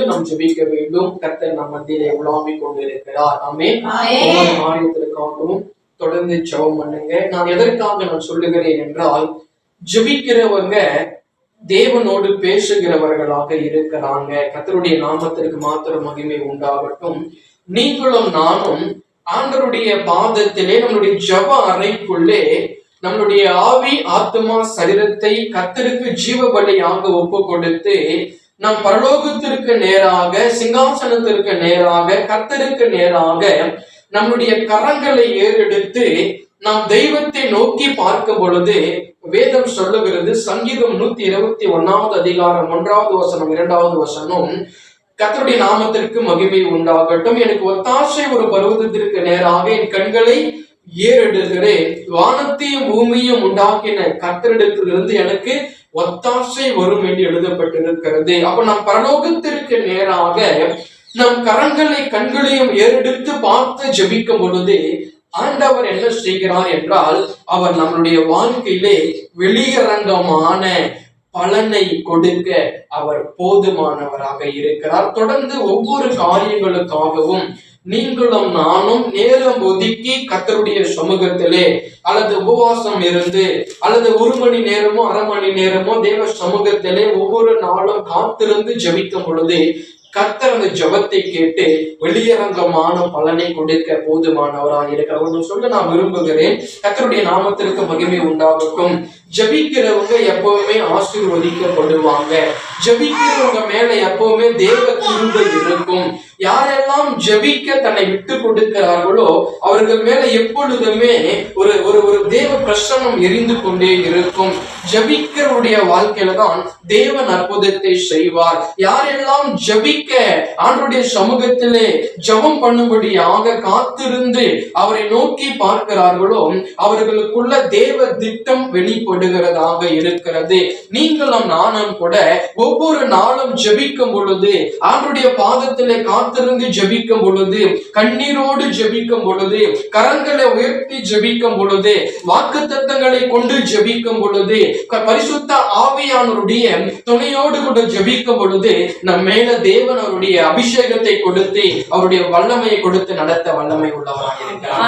நாம் ஜெபிக்க வேண்டும். கர்த்தர் நம் மத்தியிலே உலாவிக் கொண்டிருக்கிறார். ஆமே காரியத்திற்காகவும் தொடர்ந்து ஜெபம் பண்ணுங்க. நான் எதற்காக நான் சொல்லுகிறேன் என்றால் ஜெபிக்கிறவங்க தேவனோடு பேசுகிறவர்களாக இருக்கிறாங்க. கர்த்தருடைய நாமத்திற்கு மாத்திரம் மகிமை உண்டாகட்டும். நீங்களும் நானும் ஆண்டவருடைய பாதத்திலே நம்மளுடைய ஜெப அறைக்குள்ளே நம்மளுடைய ஆவி ஆத்மா சரீரத்தை கர்த்தருக்கு ஜீவ பலியாக ஒப்பு கொடுத்து நாம் பரலோகத்திற்கு நேராக சிங்காசனத்திற்கு நேராக கர்த்தருக்கு நேராக நம்முடைய கரங்களை ஏறெடுத்து நாம் தெய்வத்தை நோக்கி பார்க்கும் பொழுது வேதம் சொல்லுகிறது சங்கீதம் நூத்தி இருபத்தி ஒன்னாவது அதிகாரம் ஒன்றாவது வசனம் இரண்டாவது வசனம் கத்தருடைய நாமத்திற்கு மகிமை உண்டாகட்டும். எனக்கு ஒத்தாசை ஒரு பருவதத்திற்கு நேராக என் கண்களை ஏறெடுகிறேன் வானத்தையும் பூமியும் உண்டாக்கின கத்தரிடத்திலிருந்து எனக்கு ஒத்தாசை வரும் என்று எழுதப்பட்டிருக்கிறது. அப்ப நம் பரலோகத்திற்கு நேராக நம் கரங்களை கண்களையும் ஏறெடுத்து பார்த்து ஜபிக்கும் பொழுது ஆண்டவர் என்ன செய்கிறார் என்றால் அவர் நம்மளுடைய வாழ்க்கையிலே வெளியரங்கமான பலனை கொடுக்க அவர் போதுமானவராக இருக்கிறார். தொடர்ந்து ஒவ்வொரு காரியங்களுக்காகவும் நீங்களும் நானும் நேரம் ஒதுக்கி கத்தருடைய சமூகத்திலே அல்லது உபவாசம் இருந்து அல்லது ஒரு மணி நேரமோ அரை மணி நேரமோ தேவ சமூகத்திலே ஒவ்வொரு நாளும் காத்திருந்து ஜெபிக்கும் பொழுது கத்தர் அந்த ஜெபத்தை கேட்டு வெளியரங்கமான பலனை கொடுக்க போதுமானவராக இருக்கிறார் சொல்ல நான் விரும்புகிறேன் கத்தருடைய நாமத்திற்கு மகிமை உண்டாகட்டும். ஜெபிக்கிறவங்க எப்பவுமே ஆசீர்வதிக்கப்படுவாங்க. ஜெபிக்கிறவங்க மேல எப்பவுமே தேவ கிருபை இருக்கும். யாரெல்லாம் ஜெபிக்க தன்னை விட்டு கொடுக்கிறார்களோ அவர்கள் மேல எப்பொழுதுமே ஒரு ஒரு ஒரு தேவ பிரசனம் எரிந்து கொண்டே இருக்கும். ஜபிக்கிறவருடைய வாழ்க்கையில தான் தேவன் அற்புதத்தை செய்வார். யாரெல்லாம் ஜபிக்க ஆண்டுடைய சமூகத்திலே ஜபம் பண்ணும்படியாக காத்திருந்து அவரை நோக்கி பார்க்கிறார்களோ அவர்களுக்குள்ள தேவ திட்டம் வெளிப்படுகிறதாக இருக்கிறது. நீங்களும் நானும் கூட ஒவ்வொரு நாளும் ஜபிக்கும் பொழுது ஆண்டுடைய பாதத்திலே காத்திருந்து ஜபிக்கும் பொழுது கண்ணீரோடு ஜபிக்கும் பொழுது கரங்களை உயர்த்தி ஜபிக்கும் பொழுது வாக்கு தத்தங்களை கொண்டு ஜெபிக்கும் பொழுது பரிசுத்த ஆவியானவருடைய துணையோடு கூட ஜெபிக்கும் பொழுது நம் மேல தேவன் அவருடைய அபிஷேகத்தை கொடுத்து அவருடைய வல்லமையை கொடுத்து நடத்த வல்லமை உள்ளவராக இருக்கிறார்.